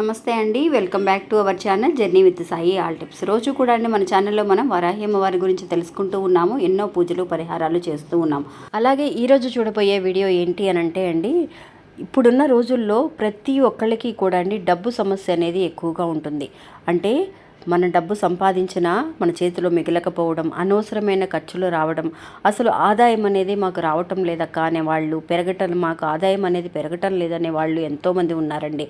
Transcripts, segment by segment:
నమస్తే అండి. Welcome back to our channel journey with Sai all tips. రోజు కూడా అండి మన ఛానల్లో మనం వరాహ్యమ్మ వారి గురించి తెలుసుకుంటూ ఉన్నాము ఎన్నో పూజలు పరిహారాలు చేస్తూ ఉన్నాము. అలాగే ఈరోజు చూడబోయే వీడియో ఏంటి అని అంటే అండి ఇప్పుడున్న రోజుల్లో ప్రతి ఒక్కళ్ళకి కూడా అండి డబ్బు సమస్య అనేది ఎక్కువగా ఉంటుంది. అంటే మన డబ్బు సంపాదించినా మన చేతిలో మిగలకపోవడం అనవసరమైన ఖర్చులు రావడం అసలు ఆదాయం అనేది మాకు రావటం లేదక్క అనే వాళ్ళు పెరగటం మాకు ఆదాయం అనేది పెరగటం లేదనే వాళ్ళు ఎంతోమంది ఉన్నారండి.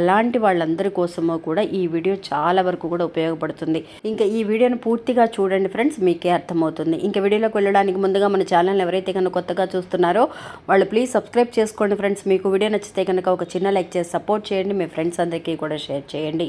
అలాంటి వాళ్ళందరి కోసము కూడా ఈ వీడియో చాలా వరకు కూడా ఉపయోగపడుతుంది. ఇంకా ఈ వీడియోను పూర్తిగా చూడండి ఫ్రెండ్స్ మీకే అర్థమవుతుంది. ఇంకా వీడియోలోకి వెళ్ళడానికి ముందుగా మన ఛానల్ ఎవరైతే కనుక కొత్తగా చూస్తున్నారో వాళ్ళు ప్లీజ్ సబ్స్క్రైబ్ చేసుకోండి ఫ్రెండ్స్. మీకు వీడియో నచ్చితే కనుక ఒక చిన్న లైక్ చేసి సపోర్ట్ చేయండి. మీ ఫ్రెండ్స్ అందరికీ కూడా షేర్ చేయండి.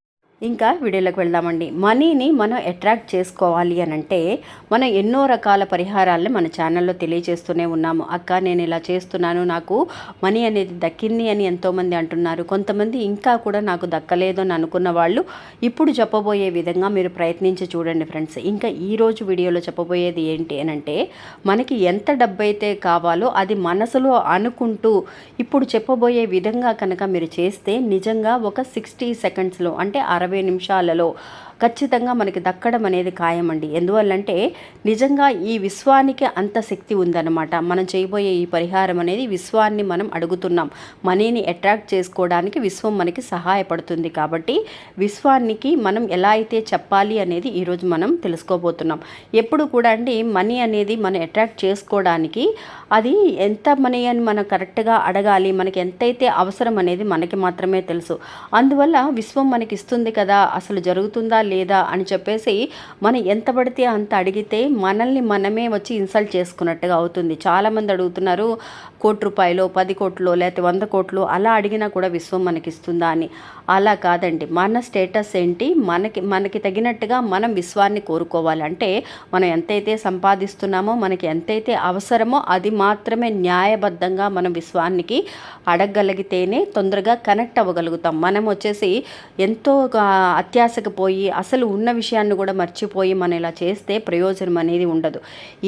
ఇంకా వీడియోలోకి వెళ్దామండి. మనీని మనం అట్రాక్ట్ చేసుకోవాలి అని అంటే మనం ఎన్నో రకాల పరిహారాలను మన ఛానల్లో తెలియజేస్తూనే ఉన్నాము. అక్క నేను ఇలా చేస్తున్నాను నాకు మనీ అనేది దక్కింది అని ఎంతోమంది అంటున్నారు. కొంతమంది ఇంకా కూడా నాకు దక్కలేదు అని అనుకున్న వాళ్ళు ఇప్పుడు చెప్పబోయే విధంగా మీరు ప్రయత్నించి చూడండి ఫ్రెండ్స్ ఇంకా ఈరోజు వీడియోలో చెప్పబోయేది ఏంటి అని అంటే మనకి ఎంత డబ్బైతే కావాలో అది మనసులో అనుకుంటూ ఇప్పుడు చెప్పబోయే విధంగా కనుక మీరు చేస్తే నిజంగా ఒక సిక్స్టీ సెకండ్స్లో అంటే అరవై నిమిషాలలో ఖచ్చితంగా మనకి దక్కడం అనేది ఖాయమండి. ఎందువల్లంటే నిజంగా ఈ విశ్వానికి అంత శక్తి ఉందన్నమాట. మనం చేయబోయే ఈ పరిహారం అనేది విశ్వాన్ని మనం అడుగుతున్నాం. మనీని అట్రాక్ట్ చేసుకోవడానికి విశ్వం మనకి సహాయపడుతుంది కాబట్టి విశ్వానికి మనం ఎలా అయితే చెప్పాలి అనేది ఈరోజు మనం తెలుసుకోబోతున్నాం. ఎప్పుడు కూడా అండి మనీ అనేది మనం అట్రాక్ట్ చేసుకోవడానికి అది ఎంత మనీ అని మనం కరెక్ట్గా అడగాలి మనకి ఎంతైతే అవసరం అనేది మనకి మాత్రమే తెలుసు. అందువల్ల విశ్వం మనకి ఇస్తుంది కదా అసలు జరుగుతుందా లేదా అని చెప్పేసి మనం ఎంత పడితే అంత అడిగితే మనల్ని మనమే వచ్చి ఇన్సల్ట్ చేసుకున్నట్టుగా అవుతుంది. చాలామంది అడుగుతున్నారు కోటి రూపాయలు పది కోట్లు లేకపోతే వంద కోట్లు అలా అడిగినా కూడా విశ్వం మనకి ఇస్తుందా అని. అలా కాదండి. మన స్టేటస్ ఏంటి? మనకి మనకి తగినట్టుగా మనం విశ్వాన్ని కోరుకోవాలంటే మనం ఎంతైతే సంపాదిస్తున్నామో మనకి ఎంతైతే అవసరమో అది మాత్రమే న్యాయబద్ధంగా మనం విశ్వానికి అడగగలిగితేనే తొందరగా కనెక్ట్ అవ్వగలుగుతాం. మనం వచ్చేసి ఎంతో అత్యాశకు పోయి అసలు ఉన్న విషయాన్ని కూడా మర్చిపోయి మనం ఇలా చేస్తే ప్రయోజనం అనేది ఉండదు.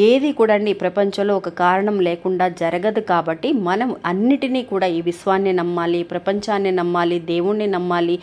ఏది కూడా అండి ప్రపంచంలో ఒక కారణం లేకుండా జరగదు కాబట్టి మనం అన్నిటినీ కూడా ఈ విశ్వాన్ని నమ్మాలి ప్రపంచాన్ని నమ్మాలి దేవుణ్ణి నమ్మాలి చేసుకోవాలి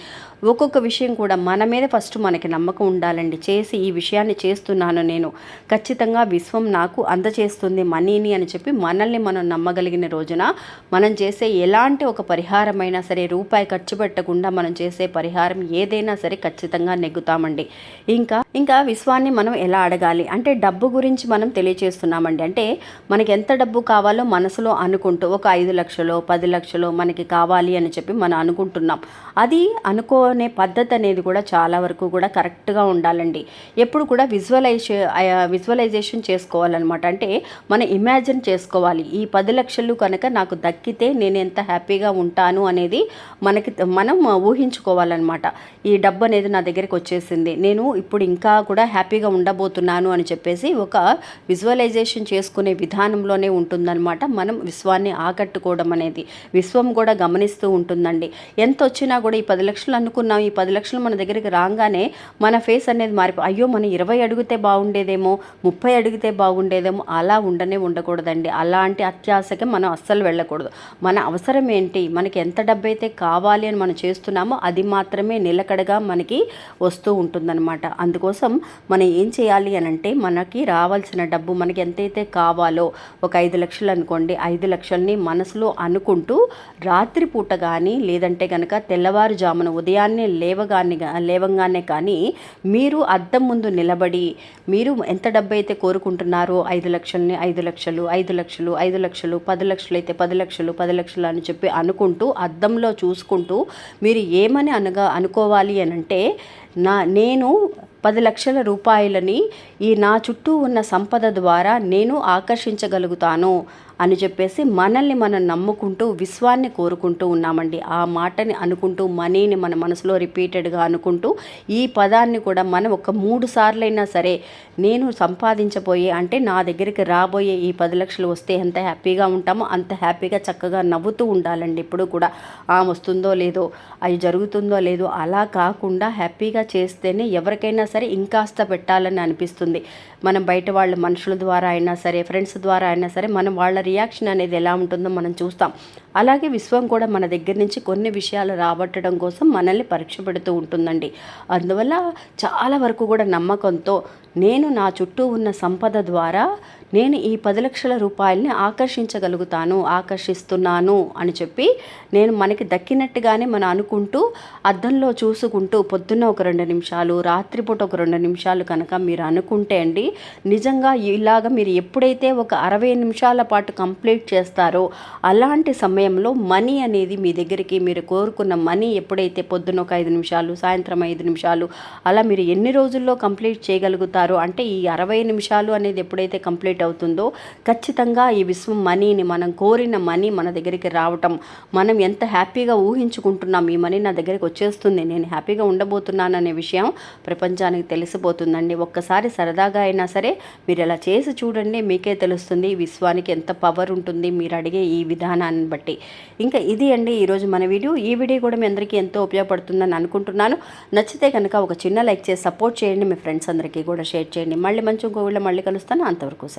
ఒక్కొక్క విషయం కూడా మన మీద ఫస్ట్ మనకి నమ్మకం ఉండాలండి. చేసి ఈ విషయాన్ని చేస్తున్నాను నేను. ఖచ్చితంగా విశ్వం నాకు అందచేస్తుంది మనీని అని చెప్పి మనల్ని మనం నమ్మగలిగిన రోజున మనం చేసే ఎలాంటి ఒక పరిహారమైనా సరే రూపాయి ఖర్చు పెట్టకుండా మనం చేసే పరిహారం ఏదైనా సరే ఖచ్చితంగా నెగ్గుతామండి. ఇంకా ఇంకా విశ్వాన్ని మనం ఎలా అడగాలి? అంటే డబ్బు గురించి మనం తెలియచేస్తున్నామండి. అంటే మనకి ఎంత డబ్బు కావాలో మనసులో అనుకుంటూ ఒక ఐదు లక్షలో పది లక్షలో మనకి కావాలి అని చెప్పి మనం అనుకుంటున్నాం. అది అనుకో అనుకోనే పద్ధతి అనేది కూడా చాలా వరకు కూడా కరెక్ట్గా ఉండాలండి. ఎప్పుడు కూడా విజువలైజే విజువలైజేషన్ చేసుకోవాలన్నమాట. అంటే మనం ఇమాజిన్ చేసుకోవాలి. ఈ పది లక్షలు కనుక నాకు దక్కితే నేను ఎంత హ్యాపీగా ఉంటాను అనేది మనకి మనం ఊహించుకోవాలన్నమాట. ఈ డబ్బు అనేది నా దగ్గరికి వచ్చేసింది. నేను ఇప్పుడు ఇంకా కూడా హ్యాపీగా ఉండబోతున్నాను అని చెప్పేసి ఒక విజువలైజేషన్ చేసుకునే విధానంలోనే ఉంటుందన్నమాట. మనం విశ్వాన్ని ఆకట్టుకోవడం అనేది. విశ్వం కూడా గమనిస్తూ ఉంటుందండి. ఎంత వచ్చినా కూడా ఈ పది లక్షలు అనుకున్నాం ఈ పది లక్షలు మన దగ్గరికి రాగానే మన ఫేస్ అనేది మారిపో అయ్యో మనం ఇరవై అడిగితే బాగుండేదేమో ముప్పై అడిగితే బాగుండేదేమో అలా ఉండనే ఉండకూడదండి. అలాంటి అత్యాశకి మనం అస్సలు వెళ్ళకూడదు. మన అవసరం ఏంటి? మనకి ఎంత డబ్బు అయితే కావాలి అని మనం చేస్తున్నామో అది మాత్రమే నిలకడగా మనకి వస్తూ ఉంటుందన్నమాట. అందుకోసం మనం ఏం చేయాలి అని అంటే మనకి రావాల్సిన డబ్బు మనకి ఎంతైతే కావాలో ఒక ఐదు లక్షలు అనుకోండి ఐదు లక్షల్ని మనసులో అనుకుంటూ రాత్రిపూట కానీ లేదంటే కనుక తెల్లవారుజామున ఉదయాన్నే లేవగానే లేవంగానే కానీ మీరు అద్దం ముందు నిలబడి మీరు ఎంత డబ్బు అయితే కోరుకుంటున్నారో ఐదు లక్షల్ని ఐదు లక్షలు ఐదు లక్షలు ఐదు లక్షలు పది లక్షలు అయితే పది లక్షలు పది లక్షలు అని చెప్పి అనుకుంటూ అద్దంలో చూసుకుంటూ మీరు ఏమని అనగా అనుకోవాలి అని అంటే నా నేను పది లక్షల రూపాయలని ఈ నా చుట్టూ ఉన్న సంపద ద్వారా నేను ఆకర్షించగలుగుతాను అని చెప్పేసి మనల్ని మనం నమ్ముకుంటూ విశ్వాన్ని కోరుకుంటూ ఉన్నామండి. ఆ మాటని అనుకుంటూ మనీని మన మనసులో రిపీటెడ్గా అనుకుంటూ ఈ పదాన్ని కూడా మనం ఒక మూడు సార్లైనా సరే నేను సంపాదించబోయే అంటే నా దగ్గరికి రాబోయే ఈ పది లక్షలు వస్తే ఎంత హ్యాపీగా ఉంటామో అంత హ్యాపీగా చక్కగా నవ్వుతూ ఉండాలండి. ఇప్పుడు కూడా ఆ వస్తుందో లేదో అది జరుగుతుందో లేదో అలా కాకుండా హ్యాపీగా చేస్తేనే ఎవరికైనా సరే ఇంకాస్త పెట్టాలని అనిపిస్తుంది. మనం బయట వాళ్ళ మనుషుల ద్వారా అయినా సరే ఫ్రెండ్స్ ద్వారా అయినా సరే మనం వాళ్ళ రియాక్షన్ అనేది ఎలా ఉంటుందో మనం చూస్తాం. అలాగే విశ్వం కూడా మన దగ్గర నుంచి కొన్ని విషయాలు రాబట్టడం కోసం మనల్ని పరీక్ష పెడుతూ ఉంటుందండి. అందువల్ల చాలా వరకు కూడా నమ్మకంతో నేను నా చుట్టూ ఉన్న సంపద ద్వారా నేను ఈ పది లక్షల రూపాయలని ఆకర్షించగలుగుతాను ఆకర్షిస్తున్నాను అని చెప్పి నేను మనకి దక్కినట్టుగానే మనం అనుకుంటూ అద్దంలో చూసుకుంటూ పొద్దున్న ఒక రెండు నిమిషాలు రాత్రిపూట ఒక రెండు నిమిషాలు కనుక మీరు అనుకుంటే అండి నిజంగా ఇలాగ మీరు ఎప్పుడైతే ఒక అరవై నిమిషాల పాటు కంప్లీట్ చేస్తారో అలాంటి సమయంలో మనీ అనేది మీ దగ్గరికి మీరు కోరుకున్న మనీ ఎప్పుడైతే పొద్దున్న ఒక ఐదు నిమిషాలు సాయంత్రం ఐదు నిమిషాలు అలా మీరు ఎన్ని రోజుల్లో కంప్లీట్ చేయగలుగుతారు అంటే ఈ అరవై నిమిషాలు అనేది ఎప్పుడైతే కంప్లీట్ అవుతుందో ఖచ్చితంగా ఈ విశ్వం మనీని మనం కోరిన మనీ మన దగ్గరికి రావటం మనం ఎంత హ్యాపీగా ఊహించుకుంటున్నాం ఈ మనీ నా దగ్గరికి వచ్చేస్తుంది నేను హ్యాపీగా ఉండబోతున్నాను అనే విషయం ప్రపంచానికి తెలిసిపోతుందండి. ఒక్కసారి సరదాగా అయినా సరే మీరు ఇలా చేసి చూడండి మీకే తెలుస్తుంది ఈ విశ్వానికి ఎంత పవర్ ఉంటుంది మీరు అడిగే ఈ విధానాన్ని బట్టి. ఇంకా ఇది అండి ఈరోజు మన వీడియో. ఈ వీడియో కూడా మీ అందరికీ ఎంతో ఉపయోగపడుతుందని అనుకుంటున్నాను. నచ్చితే కనుక ఒక చిన్న లైక్ చేసి సపోర్ట్ చేయండి. మీ ఫ్రెండ్స్ అందరికీ కూడా షేర్ చేయండి. మళ్ళీ మంచి ఇంకో వీళ్ళు మళ్ళీ కలుస్తాను. అంతవరకు సెలవు.